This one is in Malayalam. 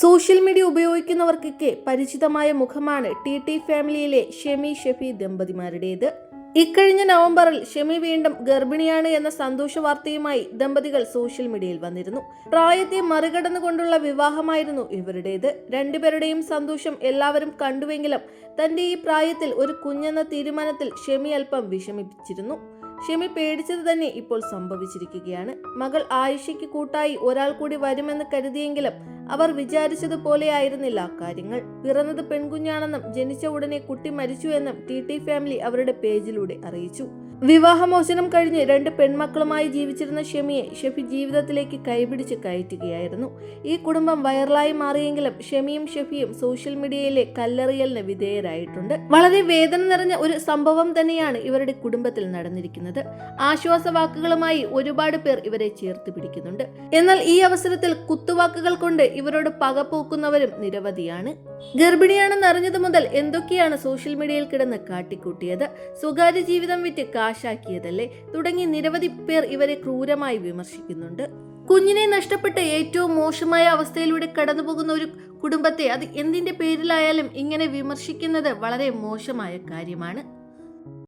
സോഷ്യൽ മീഡിയ ഉപയോഗിക്കുന്നവർക്കൊക്കെ പരിചിതമായ മുഖമാണ് ടി ടി ഫാമിലിയിലെ ഷെമി ഷെഫി ദമ്പതിമാരുടേത്. ഇക്കഴിഞ്ഞ നവംബറിൽ ഷെമി വീണ്ടും ഗർഭിണിയാണ് എന്ന സന്തോഷ വാർത്തയുമായി ദമ്പതികൾ സോഷ്യൽ മീഡിയയിൽ വന്നിരുന്നു. പ്രായത്തെ മറികടന്നുകൊണ്ടുള്ള വിവാഹമായിരുന്നു ഇവരുടേത്. രണ്ടുപേരുടെയും സന്തോഷം എല്ലാവരും കണ്ടുവെങ്കിലും തന്റെ ഈ പ്രായത്തിൽ ഒരു കുഞ്ഞെന്ന തീരുമാനത്തിൽ ഷെമി അല്പം വിഷമിപ്പിച്ചിരുന്നു. ഷെമി പേടിച്ചത് തന്നെ ഇപ്പോൾ സംഭവിച്ചിരിക്കുകയാണ്. മകൾ ആയിഷയ്ക്ക് കൂട്ടായി ഒരാൾ കൂടി വരുമെന്ന് കരുതിയെങ്കിലും അവർ വിചാരിച്ചതുപോലെയായിരുന്നില്ല കാര്യങ്ങൾ പിറന്നത് പെൺകുഞ്ഞാണെന്നും ജനിച്ച ഉടനെ കുട്ടി മരിച്ചു എന്നും ടി ടി ഫാമിലി അവരുടെ പേജിലൂടെ അറിയിച്ചു. വിവാഹമോചനം കഴിഞ്ഞ് രണ്ട് പെൺമക്കളുമായി ജീവിച്ചിരുന്ന ഷെമിയെ ഷെഫി ജീവിതത്തിലേക്ക് കൈപിടിച്ച് കയറ്റുകയായിരുന്നു. ഈ കുടുംബം വൈറലായി മാറിയെങ്കിലും ഷെമിയും ഷെഫിയും സോഷ്യൽ മീഡിയയിലെ കല്ലെറിയലിന് വിധേയരായിട്ടുണ്ട്. വളരെ വേദന നിറഞ്ഞ ഒരു സംഭവം തന്നെയാണ് ഇവരുടെ കുടുംബത്തിൽ നടന്നിരിക്കുന്നത്. ആശ്വാസ വാക്കുകളുമായി ഒരുപാട് പേർ ഇവരെ ചേർത്ത് പിടിക്കുന്നുണ്ട്. എന്നാൽ ഈ അവസരത്തിൽ കുത്തുവാക്കുകൾ കൊണ്ട് ഇവരോട് പകപോക്കുന്നവരും നിരവധിയാണ്. ഗർഭിണിയാണെന്ന് അറിഞ്ഞത് മുതൽ എന്തൊക്കെയാണ് സോഷ്യൽ മീഡിയയിൽ കിടന്ന് കാട്ടിക്കൂട്ടിയത്? സ്വകാര്യ ജീവിതം വിറ്റ് കാശാക്കിയതല്ലേ തുടങ്ങി നിരവധി പേർ ഇവരെ ക്രൂരമായി വിമർശിക്കുന്നുണ്ട്. കുഞ്ഞിനെ നഷ്ടപ്പെട്ട് ഏറ്റവും മോശമായ അവസ്ഥയിലൂടെ കടന്നുപോകുന്ന ഒരു കുടുംബത്തെ അത് എന്തിന്റെ പേരിലായാലും ഇങ്ങനെ വിമർശിക്കുന്നത് വളരെ മോശമായ കാര്യമാണ്.